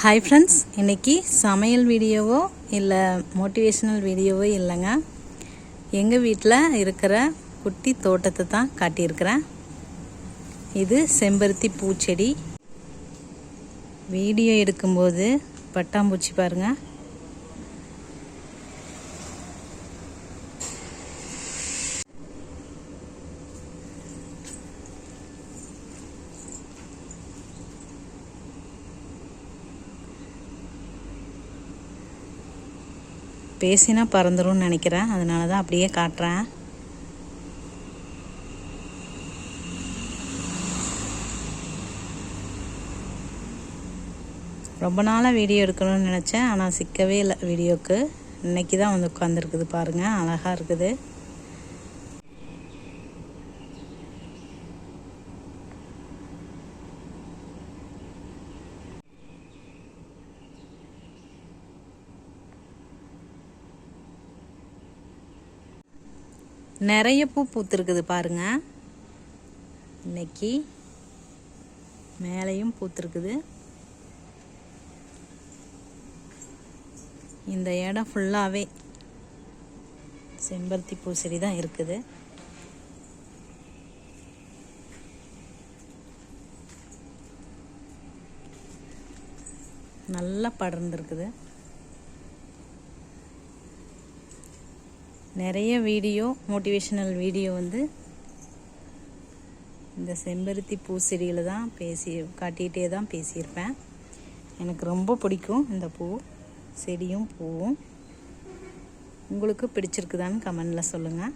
Hi friends இன்னைக்கு சமையல் வீடியோவோ இல்லை மோட்டிவேஷனல் வீடியோவோ இல்லைங்க. எங்கள் வீட்டில் இருக்கிற குட்டி தோட்டத்தை தான் காட்டியிருக்கிறேன். இது செம்பருத்தி பூச்செடி. வீடியோ எடுக்கும்போது பட்டாம்பூச்சி பாருங்கள் பேசினா பறந்துரும்னு நினைக்கிறேன். அதனால தான் அப்படியே காட்டுறேன். ரொம்ப நாளாக வீடியோ எடுக்கணும்னு நினச்சேன். ஆனால் சிக்கவே இல்லை வீடியோக்கு. இன்னைக்கு தான் வந்து உட்காந்துருக்குது பாருங்கள் அழகாக இருக்குது. நிறைய பூ பூத்துருக்குது பாருங்க. இன்னைக்கு மேலேயும் பூத்துருக்குது. இந்த இடம் ஃபுல்லாகவே செம்பருத்தி பூ செடி தான் இருக்குது. நல்லா படர்ந்துருக்குது. நிறைய வீடியோ மோட்டிவேஷனல் வீடியோ வந்து இந்த செம்பருத்தி பூ செடியில் தான் பேசி காட்டிகிட்டே தான் பேசியிருப்பேன். எனக்கு ரொம்ப பிடிக்கும் இந்த பூ செடியும் பூவும். உங்களுக்கு பிடிச்சிருக்குதான்னு கமெண்டில் சொல்லுங்கள்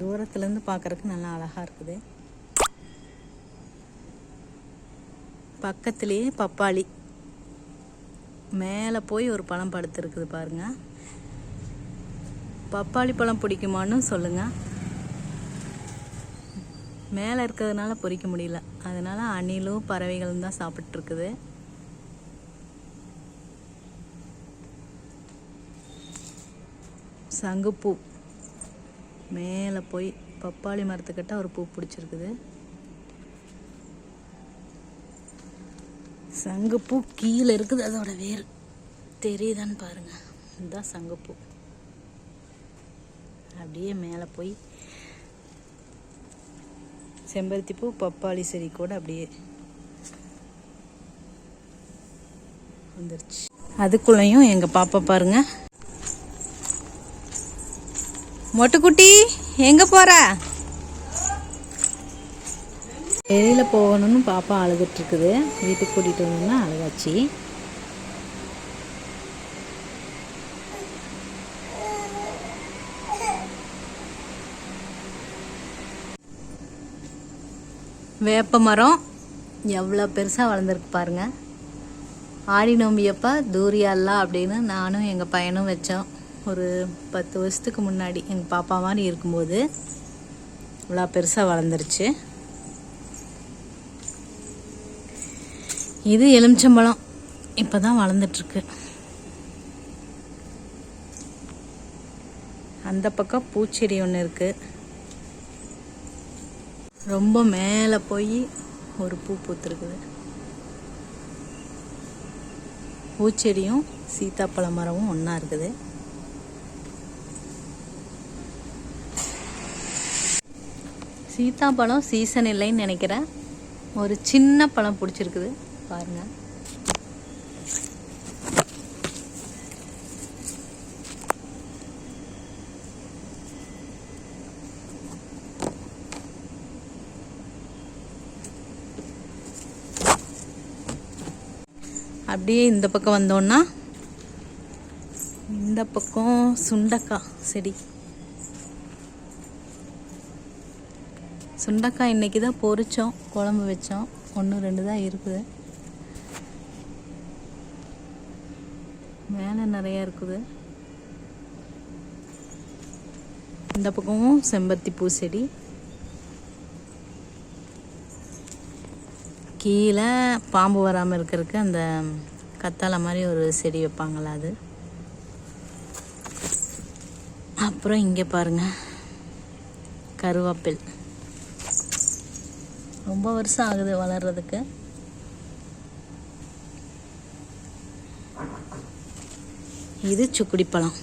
தூரத்துலேருந்து பார்க்குறக்கு நல்லா அழகாக இருக்குது. பக்கத்துலேயே பப்பாளி. மேலே போய் ஒரு பழம் படுத்துருக்குது பாருங்க. பப்பாளி பழம் பிடிக்குமான்னு சொல்லுங்க. மேலே இருக்கிறதுனால பொறிக்க முடியல. அதனால அணிலும் பறவைகளும் தான் சாப்பிட்ருக்குது சங்குப்பூ. மேலே போய் பப்பாளி மரத்துக்கிட்ட ஒரு பூ பிடிச்சிருக்குது. சங்குப்பூ கீழே இருக்குது அதோட வேர். தெரியுதான்னு பாருங்க. இதுதான் சங்குப்பூ. அப்படியே மேலே போய் செம்பருத்தி பூ பப்பாளி செடி கூட அப்படியே வந்துருச்சு. அதுக்குள்ளேயும் எங்கள் பாப்பா பாருங்க. மொட்டுக்குட்டி எங்கே போற? வெளியில் போகணும்னு பாப்பா அழுதுட்டுருக்குது. வீட்டுக்கு கூட்டிகிட்டு வந்தோம்னா அழுகாச்சு. வேப்ப மரம் எவ்வளோ பெருசாக வளர்ந்துருக்கு பாருங்க. ஆடி நோம்பியப்போ தூரியால்லா அப்படின்னு நானும் எங்கள் பையனும் வச்சோம். ஒரு பத்து வருஷத்துக்கு முன்னாடி எங்கள் பாப்பா மாதிரி இருக்கும்போது இவ்வளோ பெருசாக வளர்ந்துருச்சு. இது எலுமிச்சம்பழம். இப்போ தான் வளர்ந்துட்டுருக்கு. அந்த பக்கம் பூச்செடி ஒன்று இருக்குது ரொம்ப மேலே போய் ஒரு பூ பூத்துருக்குது. பூச்செடியும் சீத்தாப்பழ மரமும் ஒன்றா இருக்குது. சீத்தாப்பழம் சீசன் இல்லைன்னு நினைக்கிறேன். ஒரு சின்ன பழம் பிடிச்சிருக்குது. பாருங்க. அப்படியே இந்த பக்கம் வந்தோன்னா இந்த பக்கம் சுண்டக்காய் செடி. சுண்டக்காய் இன்னைக்கு தான் பொறிச்சோம் குழம்பு வச்சோம். ஒன்று ரெண்டு தான் இருக்குது. மேலே நிறையா இருக்குது. இந்த பக்கமும் செம்பருத்தி பூ செடி. கீழே பாம்பு வராமல் இருக்கிறதுக்கு அந்த கத்தாழை மாதிரி ஒரு செடி வைப்பாங்களா அது. அப்புறம் இங்கே பாருங்க. கருவேப்பில். ரொம்ப வருஷம் ஆகுது வளர்கிறதுக்கு இது சுக்குடி பழம்.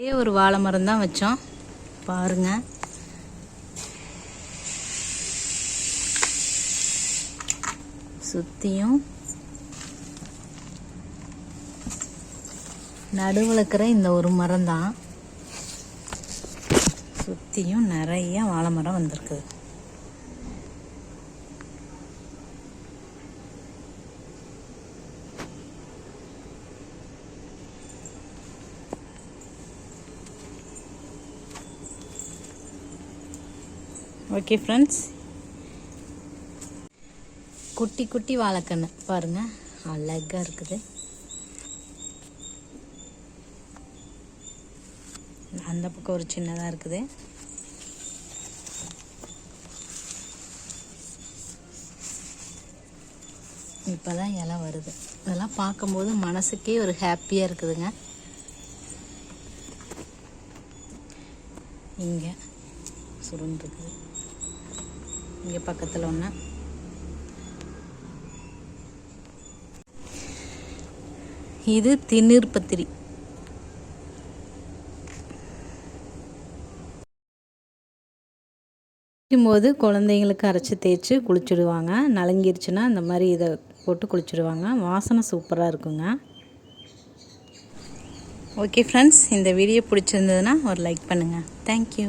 ஒரே ஒரு வாழை மரம் தான் வச்சோம். பாருங்க. சுற்றியும் நடுவில் இருக்கிற இந்த ஒரு மரம் தான். சுற்றியும் நிறைய வாழை மரம் வந்திருக்கு. ஓகே ஃப்ரெண்ட்ஸ் குட்டி குட்டி வாழைக்கண்ணு. பாருங்கள் அழகாக இருக்குது. அந்த பக்கம் ஒரு சின்னதாக இருக்குது. இப்போ தான் இலை வருது. இதெல்லாம் பார்க்கும்போது மனசுக்கே ஒரு ஹாப்பியாக இருக்குதுங்க. இங்கே சுருண்டுருக்குது இங்கே பக்கத்தில் ஒன்று இது திண்ணீர் குளிக்கும்போது குழந்தைங்களுக்கு அரைச்சி தேய்ச்சி குளிச்சுடுவாங்க. நலங்கிருச்சுன்னா இந்த மாதிரி இதை போட்டு குளிச்சுடுவாங்க. வாசனை சூப்பராக இருக்குங்க. ஓகே ஃப்ரெண்ட்ஸ் இந்த வீடியோ பிடிச்சிருந்ததுன்னா ஒரு லைக் பண்ணுங்கள் தேங்க்யூ